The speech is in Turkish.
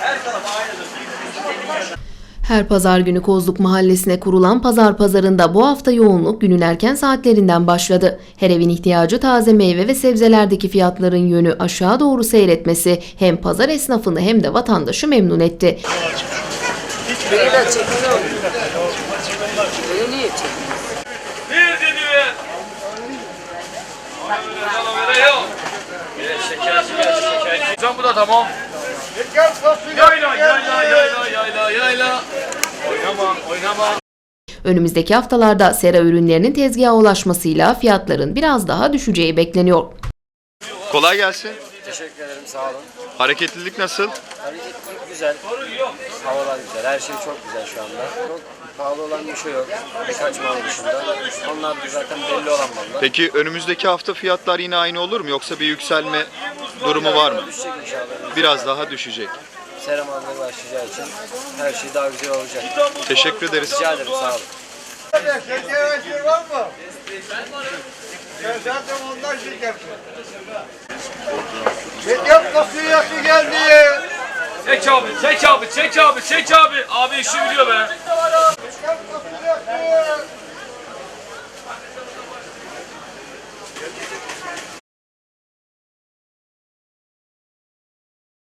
Her taraf aynıdır. Her pazar günü Kozluk Mahallesi'ne kurulan pazar pazarında bu hafta yoğunluk günün erken saatlerinden başladı. Her evin ihtiyacı taze meyve ve sebzelerdeki fiyatların yönü aşağı doğru seyretmesi hem pazar esnafını hem de vatandaşı memnun etti. Bu da tamam. Yayla yayla yayla yayla yayla. Önümüzdeki haftalarda sera ürünlerinin tezgaha ulaşmasıyla fiyatların biraz daha düşeceği bekleniyor. Kolay gelsin. Teşekkür ederim sağ olun. Hareketlilik nasıl? Hareketlilik güzel. Havalar güzel. Her şey çok güzel şu anda. Çok pahalı olan bir şey yok. Birkaç mal dışında. Onlar da zaten belli olan mallar. Peki önümüzdeki hafta fiyatlar yine aynı olur mu yoksa bir yükselme durumu var mı? Düşecek inşallah. Biraz daha düşecek. Seram almaya başlayacağı için her şey daha güzel olacak. Teşekkür ederiz. Rica ederim sağ olun. Şeker var mı? Zaten ondan şekersin. Şeker fasulyesi geldi. Çek abi çek abi çek abi çek abi. Abi işi biliyor be.